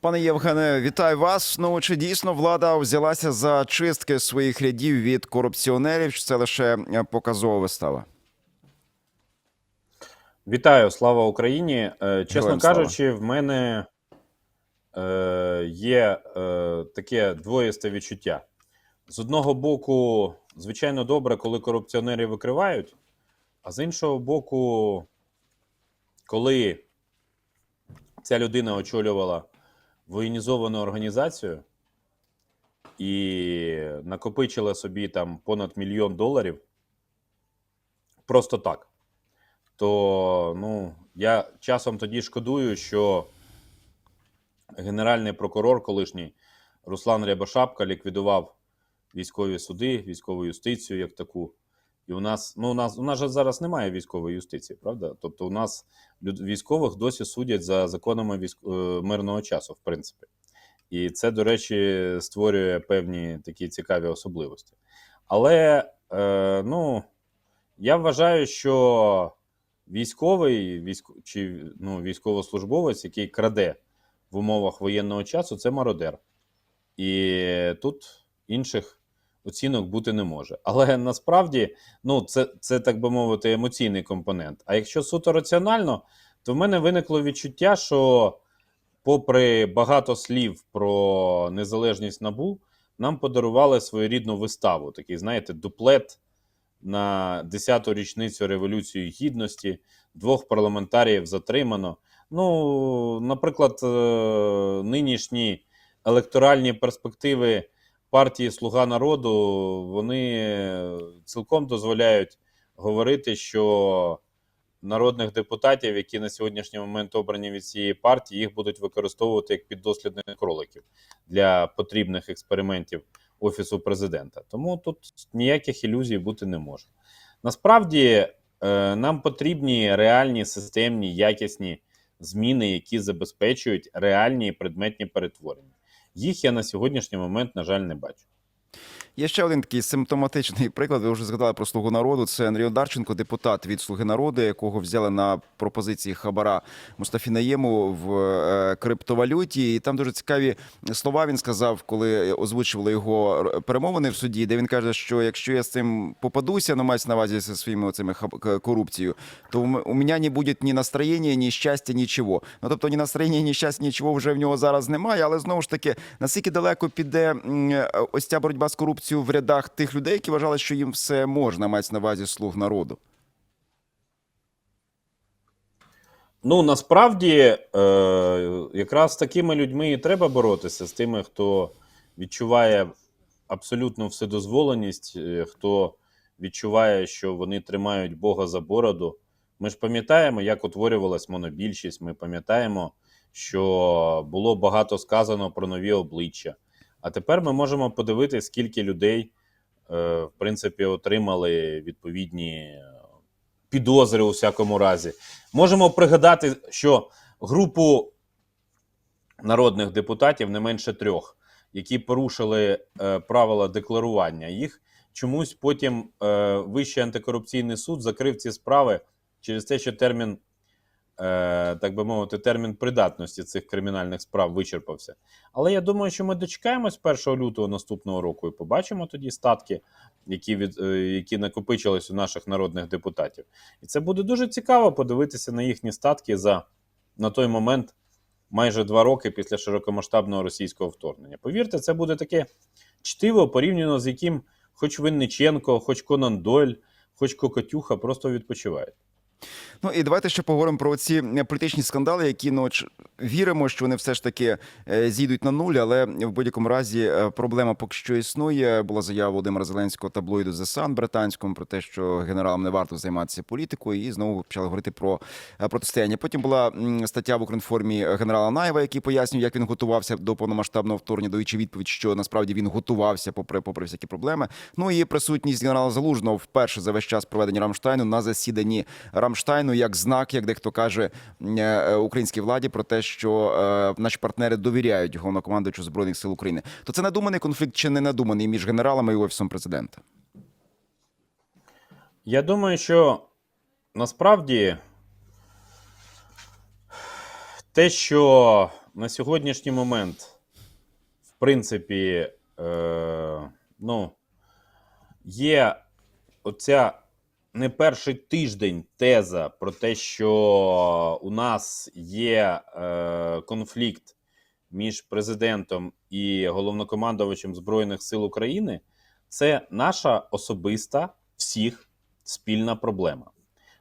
Пане Євгене, вітаю вас. Ну чи дійсно влада взялася за чистки своїх рядів від корупціонерів? Чи це лише е, показова вистава? Вітаю, слава Україні. Е, Чесно Героям слава. кажучи, в мене е, є е, таке двоєсте відчуття. З одного боку, звичайно, добре, коли корупціонери викривають, а з іншого боку, коли ця людина очолювала воєнізовану організацію і накопичила собі там понад мільйон доларів, просто так то ну, я часом тоді шкодую, що генеральний прокурор колишній Руслан Рябошапка ліквідував військові суди, військову юстицію як таку. І у нас, ну, у нас, у нас же зараз немає військової юстиції, правда? Тобто, у нас військових досі судять за законами військ, е, мирного часу, в принципі. І це, до речі, створює певні такі цікаві особливості. Але е, ну, я вважаю, що військовий військ... чи ну, військовослужбовець, який краде в умовах воєнного часу, це мародер. І тут інших оцінок бути не може. Але насправді, ну, це, це так би мовити, емоційний компонент. А якщо суто раціонально, то в мене виникло відчуття, що, попри багато слів про незалежність набу, нам подарували своєрідну виставу. Такий, знаєте, дуплет на 10-ту річницю Революції Гідності, двох парламентаріїв затримано. Ну, наприклад, е, нинішні електоральні перспективи партії Слуга народу вони цілком дозволяють говорити, що народних депутатів, які на сьогоднішній момент обрані від цієї партії, їх будуть використовувати як піддослідних кроликів для потрібних експериментів офісу президента. Тому тут ніяких ілюзій бути не може. Насправді е, нам потрібні реальні системні якісні зміни, які забезпечують реальні предметні перетворення. Їх я на сьогоднішній момент, на жаль, не бачу. Є ще один такий симптоматичний приклад. Ви вже згадали про слугу народу. Це Андрій Одарченко, депутат від Слуги народу, якого взяли на пропозиції хабара Мустафі Наєму в е, криптовалюті. І там дуже цікаві слова він сказав, коли озвучували його перемовини в суді, де він каже, що якщо я з цим попадуся, ну мається на увазі зі своїми оцими хаб- корупцією, то у мене не буде ні настроєння, ні щастя, нічого. Ну тобто ні настроєння, ні щастя, нічого вже в нього зараз немає. Але знову ж таки, наскільки далеко піде е, ось ця боротьба з корупцією в рядах тих людей, які вважали, що їм все можна, мається на увазі слуг народу. Ну насправді, е, якраз з такими людьми і треба боротися, з тими, хто відчуває абсолютну вседозволеність, е, хто відчуває, що вони тримають Бога за бороду. Ми ж пам'ятаємо, як утворювалась монобільшість. Ми пам'ятаємо, що було багато сказано про нові обличчя. А тепер ми можемо подивитися, скільки людей, е, в принципі, отримали відповідні е, підозри у всякому разі. Можемо пригадати, що групу народних депутатів не менше трьох, які порушили е, правила декларування, їх чомусь потім е, Вищий антикорупційний суд закрив ці справи через те, що термін, так би мовити, термін придатності цих кримінальних справ вичерпався. Але я думаю, що ми дочекаємось 1 лютого наступного року і побачимо тоді статки, які, від, е, які накопичились у наших народних депутатів. І це буде дуже цікаво подивитися на їхні статки за на той момент майже два роки після широкомасштабного російського вторгнення. Повірте, це буде таке чтиво, порівняно з яким хоч Винниченко, хоч Конан Дойль, хоч Кокотюха просто відпочивають. Ну і давайте ще поговоримо про ці політичні скандали, які ну віримо, що вони все ж таки е, зійдуть на нуль, але в будь-якому разі е, проблема поки що існує. Була заява Володимира Зеленського таблоїду The Sun британському про те, що генералам не варто займатися політикою, і знову почали говорити про е, протистояння. Потім була стаття в Укрінформі генерала Наєва, який пояснює, як він готувався до повномасштабного вторгнення, даючи відповідь, що насправді він готувався попри попри всякі проблеми. Ну і присутність генерала Залужного вперше за весь час проведення Рамштайну на засіданні Рамштайну як знак, як дехто каже е, українській владі про те, що е, наші партнери довіряють головнокомандуючу збройних сил України. То це надуманий конфлікт чи не надуманий між генералами і офісом президента? Я думаю, що насправді те, що на сьогоднішній момент, в принципі, е, ну, є оця не перший тиждень теза про те, що у нас є е, конфлікт між президентом і головнокомандувачем Збройних сил України, це наша особиста всіх спільна проблема.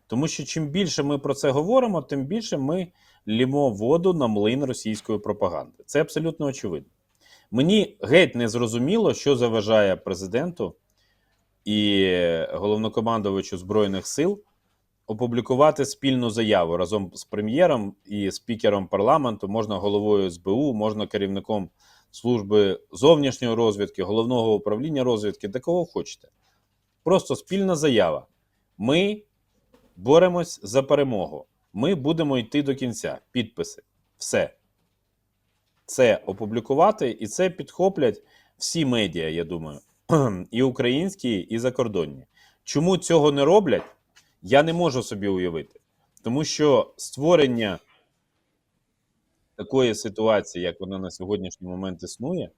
Тому що чим більше ми про це говоримо, тим більше ми лімо воду на млин російської пропаганди. Це абсолютно очевидно. Мені геть не зрозуміло, що заважає президенту і головнокомандувачу Збройних сил опублікувати спільну заяву разом з прем'єром і спікером парламенту, можна головою СБУ, можна керівником служби зовнішньої розвідки, головного управління розвідки, де кого хочете. Просто спільна заява. Ми боремось за перемогу. Ми будемо йти до кінця. Підписи. Все. Це опублікувати, і це підхоплять всі медіа, я думаю, і українські, і закордонні. Чому цього не роблять, я не можу собі уявити. Тому що створення такої ситуації, як вона на сьогоднішній момент існує,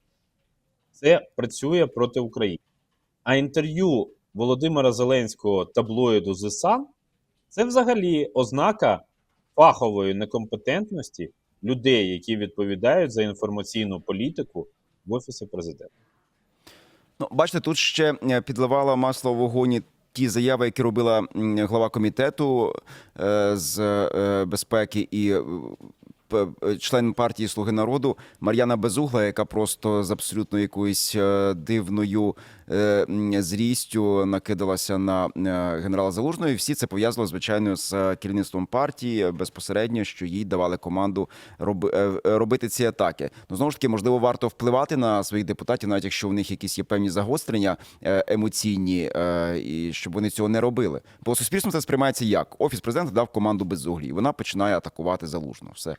це працює проти України. А інтерв'ю Володимира Зеленського таблоїду Sun – це взагалі ознака фахової некомпетентності людей, які відповідають за інформаційну політику в офісі президента. Ну, бачите, тут ще е, підливала масло в вогоні ті заяви, які робила глава комітету е, з е, безпеки і член партії Слуги народу Мар'яна Безугла, яка просто з абсолютно якоюсь е, дивною е, зрістю накидалася на е, генерала Залужного. І всі це пов'язано звичайно з е, керівництвом партії е, безпосередньо, що їй давали команду роби, е, е, робити ці атаки. Ну знову ж таки, можливо, варто впливати на своїх депутатів, навіть якщо у них якісь є певні загострення е, емоційні, е, і щоб вони цього не робили. Бо суспільством це сприймається як офіс президента дав команду безуглі, і вона починає атакувати залужно. Все.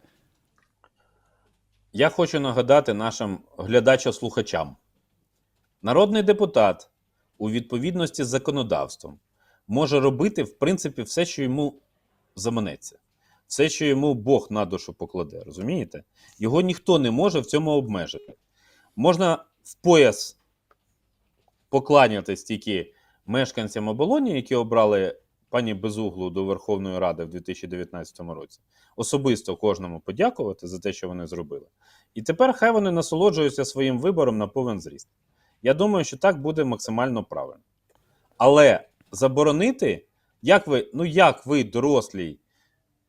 Я хочу нагадати нашим глядачам-слухачам. Народний депутат у відповідності з законодавством може робити, в принципі, все, що йому заманеться. Все, що йому Бог на душу покладе, розумієте? Його ніхто не може в цьому обмежити. Можна в пояс покланятись тільки мешканцям оболоні, які обрали пані Безуглу до Верховної Ради в 2019 році. Особисто кожному подякувати за те, що вони зробили. І тепер хай вони насолоджуються своїм вибором на повен зріст. Я думаю, що так буде максимально правильно. Але заборонити, як ви, ну як ви, дорослій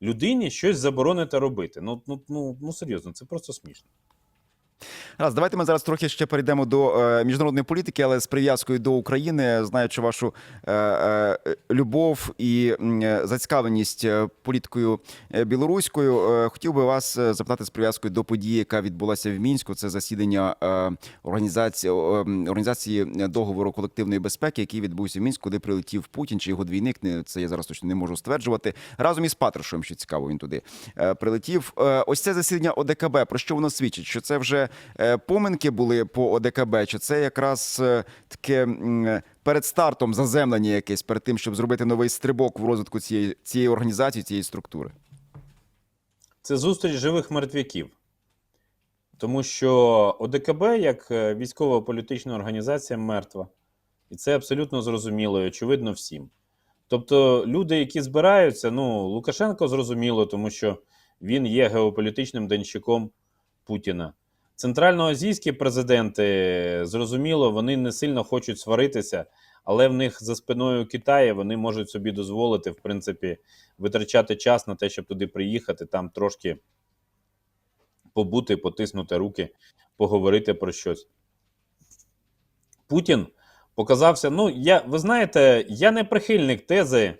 людині, щось забороните робити? Ну, ну, ну, ну серйозно, це просто смішно. Раз, давайте ми зараз трохи ще перейдемо до е, міжнародної політики, але з прив'язкою до України, знаючи вашу е, е, любов і е, зацікавленість е, політикою е, білоруською, е, хотів би вас е, запитати з прив'язкою до події, яка відбулася в мінську. Це засідання е, організації е, організації договору колективної безпеки, який відбувся в мінську, куди прилетів Путін чи його двійник. Не це я зараз точно не можу стверджувати. Разом із Патрушем, що цікаво, він туди е, прилетів. Е, ось це засідання ОДКБ. Про що воно свідчить? Що це вже поминки були по ОДКБ? Чи це якраз е, таке перед стартом заземлення якесь перед тим, щоб зробити новий стрибок в розвитку цієї цієї організації, цієї структури? Це зустріч живих мертвяків. Тому що ОДКБ як е, військово-політична організація мертва. І це абсолютно зрозуміло і очевидно всім. Тобто, люди, які збираються, ну, Лукашенко зрозуміло, тому що він є геополітичним денщиком Путіна. Центральноазійські президенти, зрозуміло, вони не сильно хочуть сваритися, але в них за спиною Китаю вони можуть собі дозволити, в принципі, витрачати час на те, щоб туди приїхати, там трошки побути, потиснути руки, поговорити про щось. Путін показався. Ну, я, ви знаєте, я не прихильник тези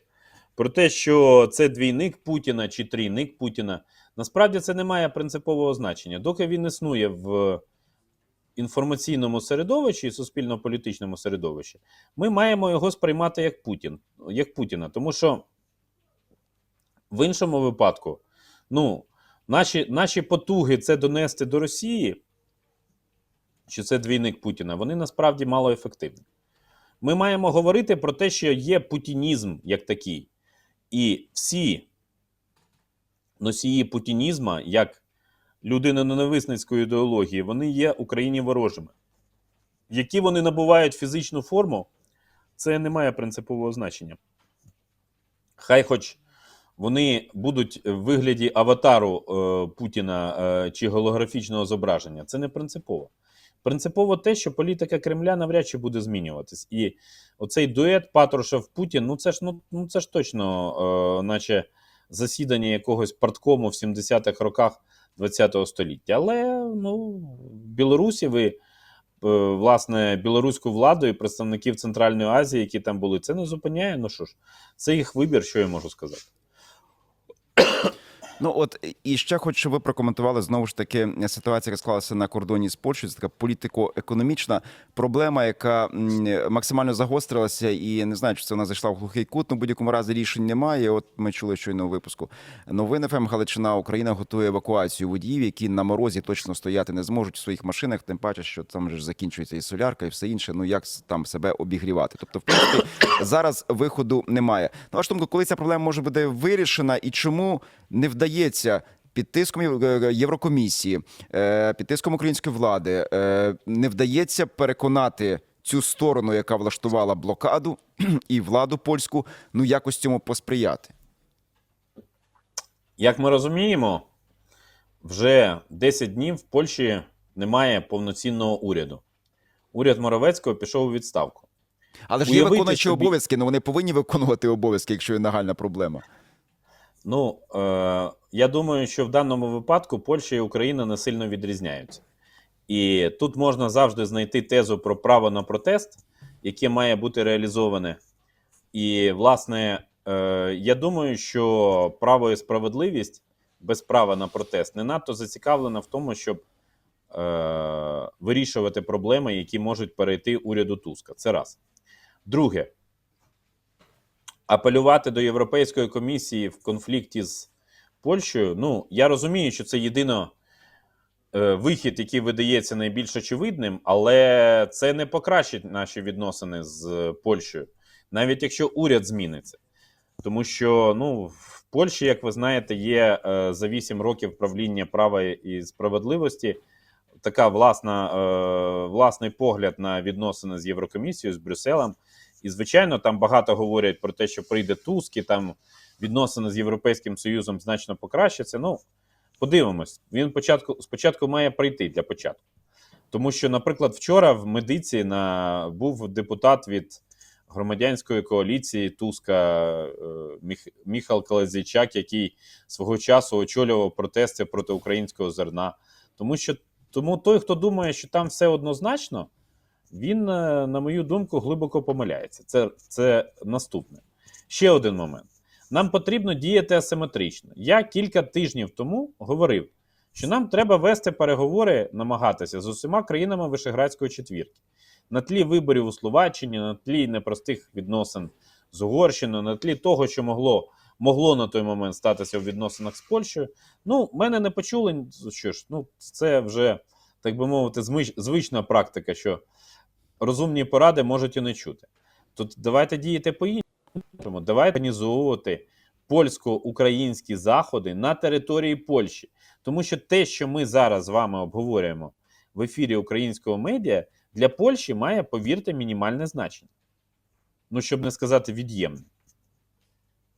про те, що це двійник Путіна чи трійник Путіна. Насправді це не має принципового значення. Доки він існує в інформаційному середовищі і суспільно-політичному середовищі, ми маємо його сприймати як Путін, як Путіна. Тому що в іншому випадку, ну, наші, наші потуги це донести до Росії, що це двійник Путіна, вони насправді малоефективні. Ми маємо говорити про те, що є путінізм як такий. І всі носії путінізма, як людиноненависницької ідеології, вони є Україні ворожими. Які вони набувають фізичну форму, це не має принципового значення. Хай хоч вони будуть в вигляді аватару е, Путіна е, чи голографічного зображення, це не принципово. Принципово те, що політика Кремля навряд чи буде змінюватись. І оцей дует Патрушев Путін, ну це ж ну, ну це ж точно, е, наче засідання якогось парткому в 70-х роках ХХ століття. Але ну, Білорусі ви, е, власне, білоруську владу і представників Центральної Азії, які там були, це не зупиняє. Ну що ж, це їх вибір, що я можу сказати. Ну от і ще хочу, ви прокоментували знову ж таки ситуація, яка склалася на кордоні з Польщею. Це така політико-економічна проблема, яка максимально загострилася, і не знаю, чи це вона зайшла в глухий кут. Ну, будь-якому разі рішень немає. От ми чули щойно у випуску. Новини ФМ Галичина Україна готує евакуацію водіїв, які на морозі точно стояти не зможуть в своїх машинах. Тим паче, що там же закінчується і солярка, і все інше. Ну як там себе обігрівати? Тобто, в принципі, зараз виходу немає. На вашу думку, коли ця проблема може бути вирішена, і чому не вдається під тиском е, Єврокомісії, е, під тиском української влади, е, не вдається переконати цю сторону, яка влаштувала блокаду, і владу польську, ну якось цьому посприяти. Як ми розуміємо, вже 10 днів в Польщі немає повноцінного уряду. Уряд Моровецького пішов у відставку. Але ж є Уявити виконуючі собі- обов'язки, ну вони повинні виконувати обов'язки, якщо є нагальна проблема. Ну, е, я думаю, що в даному випадку Польща і Україна не сильно відрізняються. І тут можна завжди знайти тезу про право на протест, яке має бути реалізоване. І, власне, е, я думаю, що право і справедливість без права на протест не надто зацікавлена в тому, щоб е, вирішувати проблеми, які можуть перейти уряду Туска. Це раз. Друге, апелювати до Європейської комісії в конфлікті з Польщею. Ну, я розумію, що це єдино е, вихід, який видається найбільш очевидним, але це не покращить наші відносини з Польщею, навіть якщо уряд зміниться. Тому що ну, в Польщі, як ви знаєте, є е, за 8 років правління права і справедливості така власна, е, власний погляд на відносини з Єврокомісією, з Брюсселем. І, звичайно, там багато говорять про те, що прийде Туск, і там відносини з Європейським Союзом значно покращаться. Ну, подивимось. Він початку, спочатку має прийти для початку. Тому що, наприклад, вчора в медиці на, був депутат від громадянської коаліції Туска е, Міх, Міхал Колезійчак, який свого часу очолював протести проти українського зерна. Тому що тому той, хто думає, що там все однозначно, він, е, на мою думку, глибоко помиляється. Це, це наступне. Ще один момент. Нам потрібно діяти асиметрично. Я кілька тижнів тому говорив, що нам треба вести переговори, намагатися з усіма країнами Вишеградської четвірки. На тлі виборів у Словаччині, на тлі непростих відносин з Угорщиною, на тлі того, що могло, могло на той момент статися в відносинах з Польщею. Ну, мене не почули. Що ж, ну, це вже, так би мовити, звична практика, що розумні поради можуть і не чути. Тут давайте діяти по-іншому. Давайте організовувати польсько-українські заходи на території Польщі. Тому що те, що ми зараз з вами обговорюємо в ефірі українського медіа, для Польщі має, повірте, мінімальне значення. Ну, щоб не сказати від'ємне.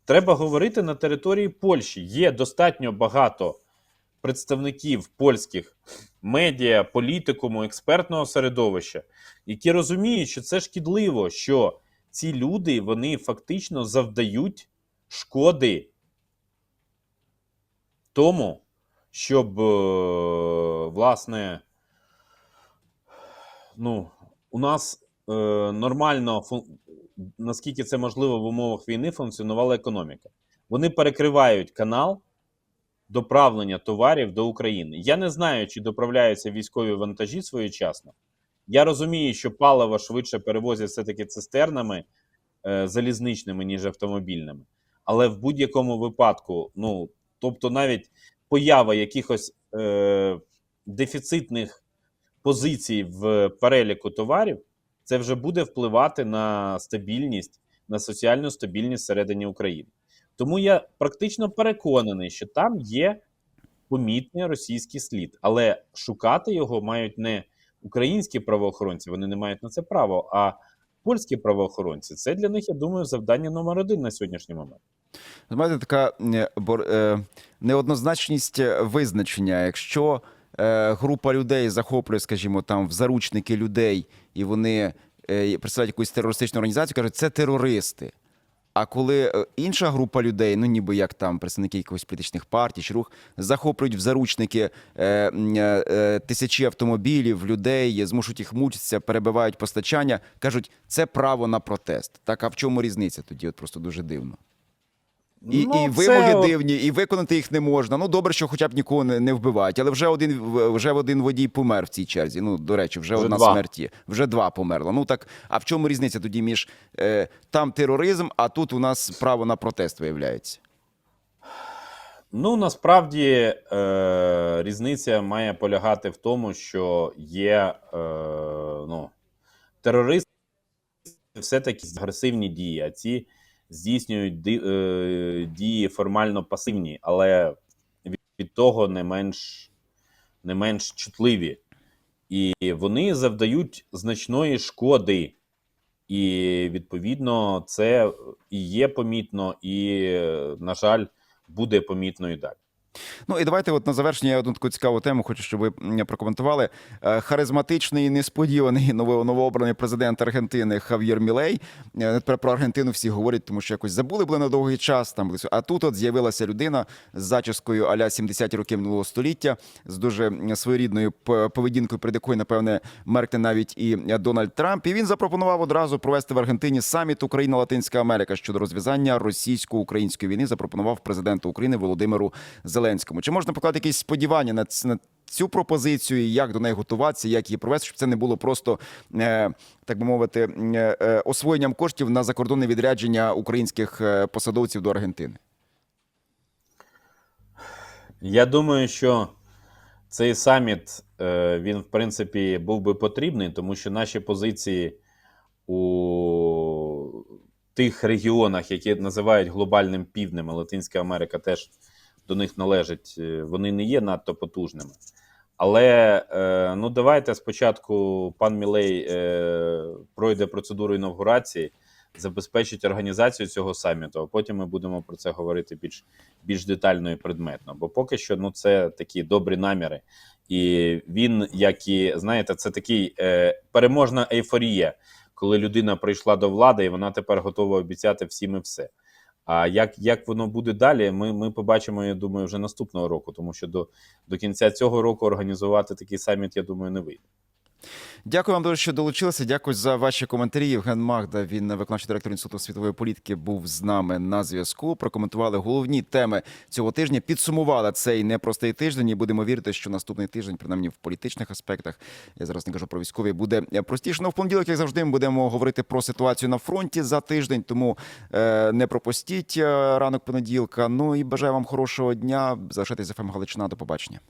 Треба говорити на території Польщі. Є достатньо багато представників польських медіа, політикуму, експертного середовища, які розуміють, що це шкідливо, що ці люди вони фактично завдають шкоди тому, щоб, е, власне, ну, у нас е, нормально, наскільки це можливо в умовах війни, функціонувала економіка. Вони перекривають канал доправлення товарів до України. Я не знаю, чи доправляються військові вантажі своєчасно. Я розумію, що паливо швидше перевозять все-таки цистернами е, залізничними, ніж автомобільними. Але в будь-якому випадку, ну тобто, навіть поява якихось е, дефіцитних позицій в переліку товарів, це вже буде впливати на стабільність, на соціальну стабільність всередині України. Тому я практично переконаний, що там є помітний російський слід, але шукати його мають не українські правоохоронці, вони не мають на це право, а польські правоохоронці. Це для них, я думаю, завдання номер один на сьогоднішній момент. Знаєте, така е, е, неоднозначність визначення. Якщо е, група людей захоплює, скажімо, там в заручники людей, і вони представляють якусь терористичну організацію, кажуть, це терористи. А коли е, інша група людей, ну ніби як там представники якихось політичних партій чи рух, захоплюють в заручники е, е, е, тисячі автомобілів, людей, змушують їх мучитися, перебивають постачання, кажуть, це право на протест. Так а в чому різниця тоді? От просто дуже дивно. І, Ну, і вимоги от- дивні, і виконати їх не можна. Ну добре, що хоча б нікого не, не вбивають, але вже один вже один водій помер в цій черзі. Ну до речі, вже, Вже одна два. смерть є. Вже два померло. Ну так а в чому різниця тоді між е, там тероризм, а тут у нас право на протест виявляється? Ну насправді е, різниця має полягати в тому, що є е, ну, терористи все-таки агресивні дії, а ці здійснюють е, дії формально пасивні, але від, того не менш, не менш чутливі. І вони завдають значної шкоди. І відповідно це і є помітно, і, на жаль, буде помітно і далі. Ну і давайте, от на завершення, я одну таку цікаву тему хочу, щоб ви прокоментували. Е, Харизматичний і несподіваний ново- новообраний президент Аргентини Хав'єр Мілей. Е, Тепер про Аргентину всі говорять, тому що якось забули були на довгий час. Там а тут от з'явилася людина з зачіскою аля 70 років минулого століття, з дуже своєрідною поведінкою, перед якою, напевне, меркне навіть і е, Дональд Трамп. І він запропонував одразу провести в Аргентині саміт Україна Латинська Америка щодо розв'язання російсько-української війни. Запропонував президенту України Володимиру Зеленському. Чи можна покладати якісь сподівання на на цю пропозицію, як до неї готуватися, як її провести, щоб це не було просто е, так би мовити, е, е, освоєнням коштів на закордонне відрядження українських посадовців до Аргентини? Я думаю, що цей саміт він, в принципі, був би потрібний, тому що наші позиції у тих регіонах, які називають глобальним півднем, Латинська Америка теж до них належить, е, вони не є надто потужними. Але е, ну давайте спочатку пан Мілей е, пройде процедуру інавгурації, забезпечить організацію цього саміту, а потім ми будемо про це говорити більш, більш детально і предметно. Бо поки що ну, це такі добрі наміри. І він, як і знаєте, це такий переможна ейфорія, коли людина прийшла до влади, і вона тепер готова обіцяти всім і все. А як, як воно буде далі, ми, ми побачимо, я думаю, вже наступного року, тому що до, до кінця цього року організувати такий саміт, я думаю, не вийде. Дякую вам дуже, що долучилися. Дякую за ваші коментарі. Євген Магда, він виконавчий директор інституту світової політики, був з нами на зв'язку. Прокоментували головні теми цього тижня. Підсумували цей непростий тиждень. І будемо вірити, що наступний тиждень, принаймні в політичних аспектах, я зараз не кажу про військові, буде простіше. Ну, в понеділок, як завжди, ми будемо говорити про ситуацію на фронті за тиждень. Тому е, не пропустіть е, ранок понеділка. Ну і бажаю вам хорошого дня. Залишайтесь за ФМ Галичина. До побачення.